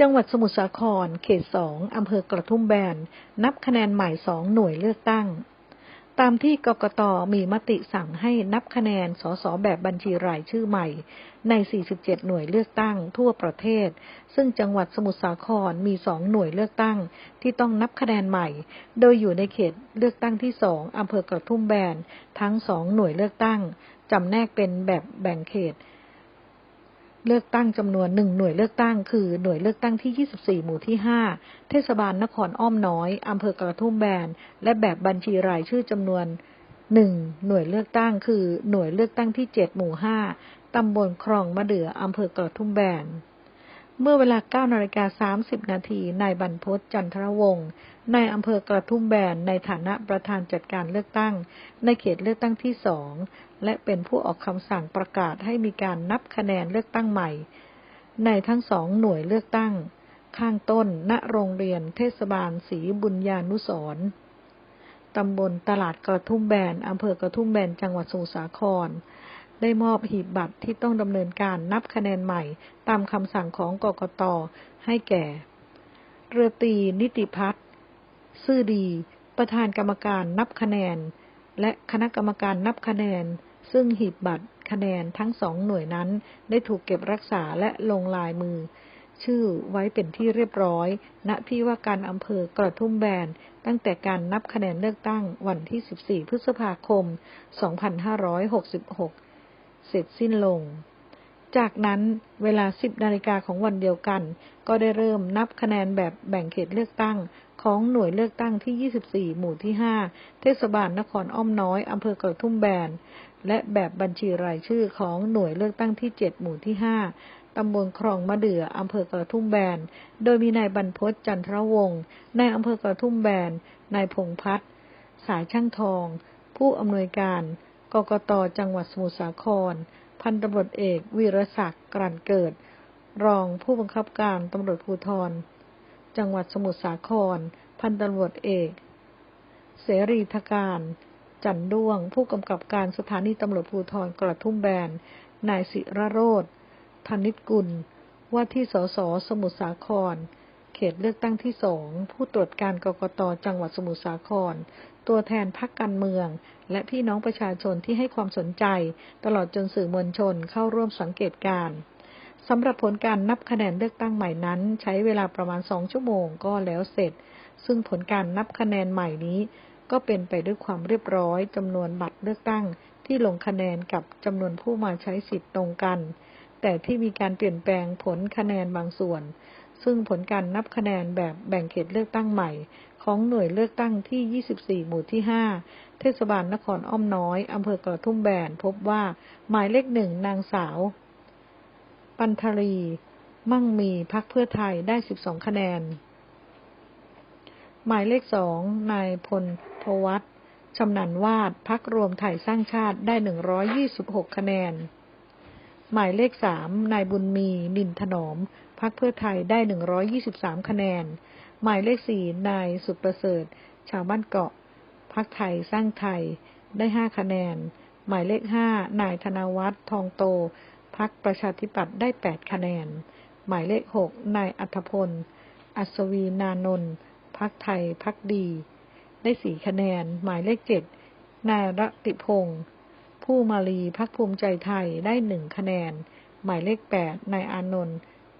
จังหวัดสมุทรสาคร เขตสองอำเภอกระทุ่มแบน นับคะแนนใหม่สองหน่วยเลือกตั้ง ตามที่กกตมีมติสั่งให้นับคะแนนสสแบบบัญชีรายชื่อใหม่ ใน 47 หน่วยเลือกตั้งทั่วประเทศ ซึ่งจังหวัดสมุทรสาครมีสองหน่วยเลือกตั้ง ที่ต้องนับคะแนนใหม่ โดยอยู่ในเขตเลือกตั้งที่สองอำเภอกระทุ่มแบน ทั้งสองหน่วยเลือกตั้งจำแนกเป็นแบบแบ่งเขต เลือกตั้งจำนวนหนึ่งหน่วยเลือกตั้งคือหน่วยเลือกตั้งที่ 24 หมู่ที่ 5 เทศบาลนครอ้อมน้อยอำเภอกระทุ่มแบน และแบบบัญชีรายชื่อจำนวนหนึ่งหน่วยเลือกตั้งคือหน่วยเลือกตั้งที่ 7 หมู่ 5ตำบลคลองมะเดื่ออำเภอกระทุ่มแบน เมื่อเวลา9นาฬิกา30 นาที นายบรรพศจันทรวงศ์นายอำเภอกระทุ่มแบน ในฐานะประธานจัดการเลือกตั้ง ในเขตเลือกตั้งที่สอง และเป็นผู้ออกคำสั่งประกาศให้มีการนับคะแนนเลือกตั้งใหม่ ในทั้งสองหน่วยเลือกตั้ง ข้างต้น ณ โรงเรียนเทศบาลศรีบุญญานุสรตำบลตลาดกระทุ่มแบน อำเภอกระทุ่มแบน จังหวัดสมุทรสาคร ได้มอบหีบบัตรที่ต้องดำเนินการนับคะแนนใหม่ ตามคำสั่งของกกตให้แก่ เรือตีนิติพัฒน์ซื่อดี ประธานกรรมการนับคะแนน และคณะกรรมการนับคะแนน ซึ่งหีบบัตรคะแนนทั้งสองหน่วยนั้น ได้ถูกเก็บรักษาและลงลายมือ ชื่อไว้เป็นที่เรียบร้อย ณที่ว่าการอำเภอกระทุ่มแบนตั้งแต่การนับคะแนนเลือกตั้งวันที่ 14 พฤษภาคม 2566 เสร็จสิ้นลง จากนั้นเวลา 10 นาฬิกาของวันเดียวกัน ก็ได้เริ่มนับคะแนนแบบแบ่งเขตเลือกตั้งของหน่วยเลือกตั้งที่ 24 หมู่ที่ 5 เทศบาลนครอ้อมน้อย อำเภอกระทุ่มแบน และแบบบัญชีรายชื่อของหน่วยเลือกตั้งที่ 7 หมู่ที่ 5 ตำบลคลองมะเดื่อ อำเภอกระทุ่มแบน โดยมีนายบรรพศจันทรวงศ์นายอำเภอกระทุ่มแบน นายพงพัฒน์ สายช่างทอง ผู้อำนวยการ กกตจังหวัดสมุทรสาคร พันตำรวจเอกวีรศักดิ์กลั่นเกิด รองผู้บังคับการตำรวจภูธร จังหวัดสมุทรสาคร พันตำรวจเอก เสรีทการ จันด้วง ผู้กำกับการสถานีตำรวจภูธรกระทุ่มแบน นายศิระโรธธนิตกุล ว่าที่สสสมุทรสาคร เขตเลือกตั้งที่สองผู้ตรวจการกกตจังหวัดสมุทรสาคร ตัวแทนพรรคการเมือง และพี่น้องประชาชนที่ให้ความสนใจ ตลอดจนสื่อมวลชนเข้าร่วมสังเกตการสำหรับผลการนับคะแนนเลือกตั้งใหม่นั้น ใช้เวลาประมาณสองชั่วโมงก็แล้วเสร็จ ซึ่งผลการนับคะแนนใหม่นี้ ก็เป็นไปด้วยความเรียบร้อยจำนวนบัตรเลือกตั้ง ที่ลงคะแนนกับจำนวนผู้มาใช้สิทธิ์ตรงกัน แต่ที่มีการเปลี่ยนแปลงผลคะแนนบางส่วน ซึ่งผลการนับคะแนนแบบแบ่งเขตเลือกตั้งใหม่ ของหน่วยเลือกตั้งที่ 24 หมู่ที่ 5 เทศบาลนครอ้อมน้อย อำเภอกระทุ่มแบน พบว่าหมายเลขหนึ่งนางสาว ปันธรี มั่งมีพักเพื่อไทยได้ 12 คะแนน หมายเลขสองนายพลพวัตชำนันวาดพักรวมไทยสร้างชาติได้ 126 คะแนน หมายเลขสามนายบุญมีนินถนอมพักเพื่อไทยได้123คะแนน หมายเลขสี่นายสุดประเสริฐ ชาวบ้านเกาะพักไทยสร้างไทยได้ห้าคะแนน หมายเลขห้านายธนวัฒน์ทองโตพักประชาธิปัตย์ได้แปดคะแนน หมายเลขหกนายอัธพล อัศวีนานนท์พักไทยพักดี ได้สี่คะแนน หมายเลขเจ็ดนายรติพงศ์ ผู้มาลีพักภูมิใจไทยได้หนึ่งคะแนน หมายเลขแปดนายอานนท์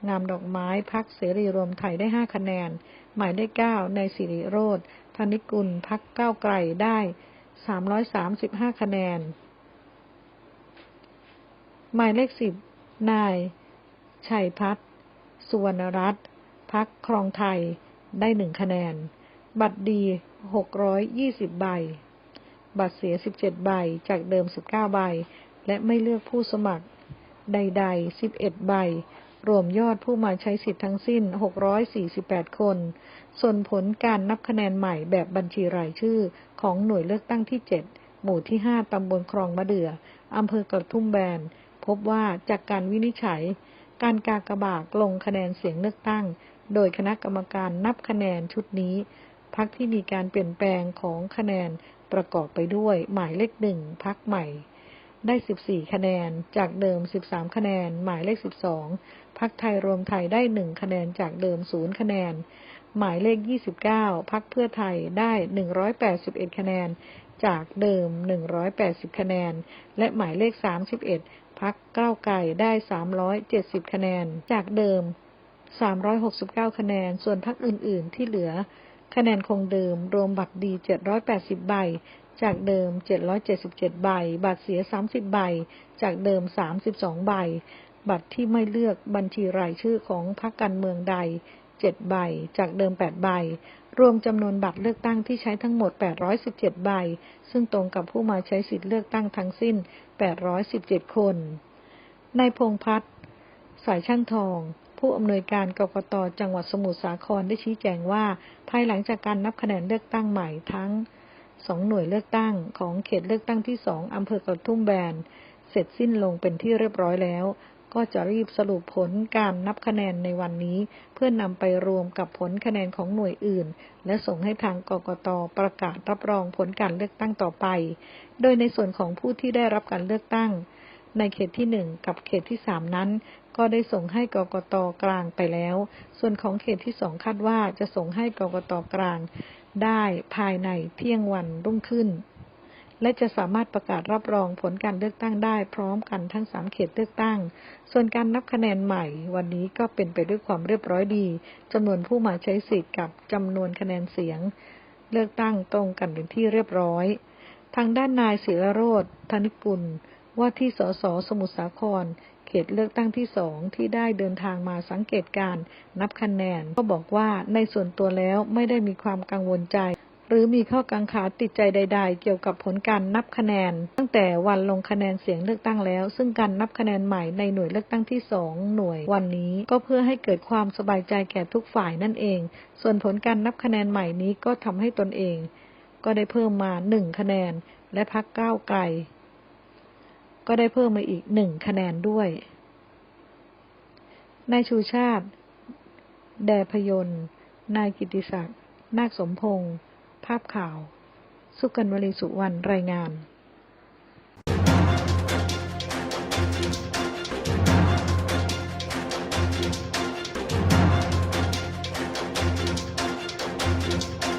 งามดอกไม้พักเสรีรวมไทยได้ห้าคะแนน หมายเลขเก้าในสิริโรธธนิกุลพักเก้าไกลได้สามร้อยสามสิบห้าคะแนน หมายเลขสิบนายชัยพัฒน์สุวรรณรัตน์พักครองไทยได้หนึ่งคะแนน บัตรดีหกร้อยยี่สิบใบ บัตรเสียสิบเจ็ดใบจากเดิมสิบเก้าใบ และไม่เลือกผู้สมัคร ใดๆสิบเอ็ดใบ รวมยอดผู้มาใช้สิทธิ์ทั้งสิ้น648คน ส่วนผลการนับคะแนนใหม่แบบบัญชีรายชื่อของหน่วยเลือกตั้งที่7หมู่ที่5ตำบลคลองมะเดื่ออำเภอกระทุ่มแบน พบว่าจากการวินิจฉัย การกากบากลงคะแนนเสียงเลือกตั้ง โดยคณะกรรมการนับคะแนนชุดนี้พักที่มีการเปลี่ยนแปลงของคะแนน ประกอบไปด้วยหมายเลขหนึ่งพักใหม่ ได้ 14 คะแนน จากเดิม 13 คะแนน หมายเลข 12พักไทยรวมไทยได้ 1 คะแนนจากเดิม 0 คะแนน หมายเลข 29พักเพื่อไทยได้ 181 คะแนน จากเดิม 180 คะแนน และหมายเลข 31พักก้าวไกลได้ 370 คะแนน จากเดิม 369 คะแนน ส่วนพักอื่น ๆ ที่เหลือ คะแนนคงเดิม รวมบัตรดี 780 ใบ จากเดิม 777 ใบ บัตรเสีย 30 ใบ จากเดิม 32 ใบ บัตรที่ไม่เลือกบัญชีรายชื่อของพรรคการเมืองใด 7 ใบ จากเดิม 8 ใบ รวมจำนวนบัตรเลือกตั้งที่ใช้ทั้งหมด 817 ใบ ซึ่งตรงกับผู้มาใช้สิทธิ์เลือกตั้งทั้งสิ้น 817 คน นายพงพัฒน์สายช่างทอง ผู้อำนวยการกกตจังหวัดสมุทรสาครได้ชี้แจงว่า ภายหลังจากการนับคะแนนเลือกตั้งใหม่ทั้งสองหน่วยเลือกตั้งของเขตเลือกตั้งที่สองอำเภอกระทุ่มแบน เสร็จสิ้นลงเป็นที่เรียบร้อยแล้ว ก็จะรีบสรุปผลการนับคะแนนในวันนี้ เพื่อนนำไปรวมกับผลคะแนนของหน่วยอื่น และส่งให้ทางกกตประกาศรับรองผลการเลือกตั้งต่อไป โดยในส่วนของผู้ที่ได้รับการเลือกตั้งในเขตที่หนึ่งกับเขตที่สามนั้น ก็ได้ส่งให้กกตกลางไปแล้ว ส่วนของเขตที่สองคาดว่าจะส่งให้กกตกลาง ได้ภายในเที่ยงวันรุ่งขึ้น และจะสามารถประกาศรับรองผลการเลือกตั้งได้พร้อมกันทั้งสามเขตเลือกตั้ง ส่วนการนับคะแนนใหม่ วันนี้ก็เป็นไปด้วยความเรียบร้อยดีจำนวนผู้มาใช้สิทธิ์กับจำนวนคะแนนเสียง เลือกตั้งตรงกันเป็นที่เรียบร้อย ทางด้านนายศิรโรธธนิกุลว่าที่สสสมุทรสาคร เขตเลือกตั้งที่สองที่ได้เดินทางมาสังเกตการนับคะแนน ก็บอกว่าในส่วนตัวแล้วไม่ได้มีความกังวลใจ หรือมีข้อกังขาติดใจใด ๆ เกี่ยวกับผลการนับคะแนน ตั้งแต่วันลงคะแนนเสียงเลือกตั้งแล้ว ซึ่งการนับคะแนนใหม่ในหน่วยเลือกตั้งที่สองหน่วยวันนี้ก็เพื่อให้เกิดความสบายใจแก่ทุกฝ่ายนั่นเอง ส่วนผลการนับคะแนนใหม่นี้ก็ทำให้ตนเอง ก็ได้เพิ่มมาหนึ่งคะแนน และพักก้าวไกล ก็ได้เพิ่มมาอีกหนึ่งคะแนนด้วยนายชูชาติ แดพยนต์นายกิติศักดิ์ นาคสมพงศ์ ภาพข่าว สุกันวลีสุวรรณ รายงาน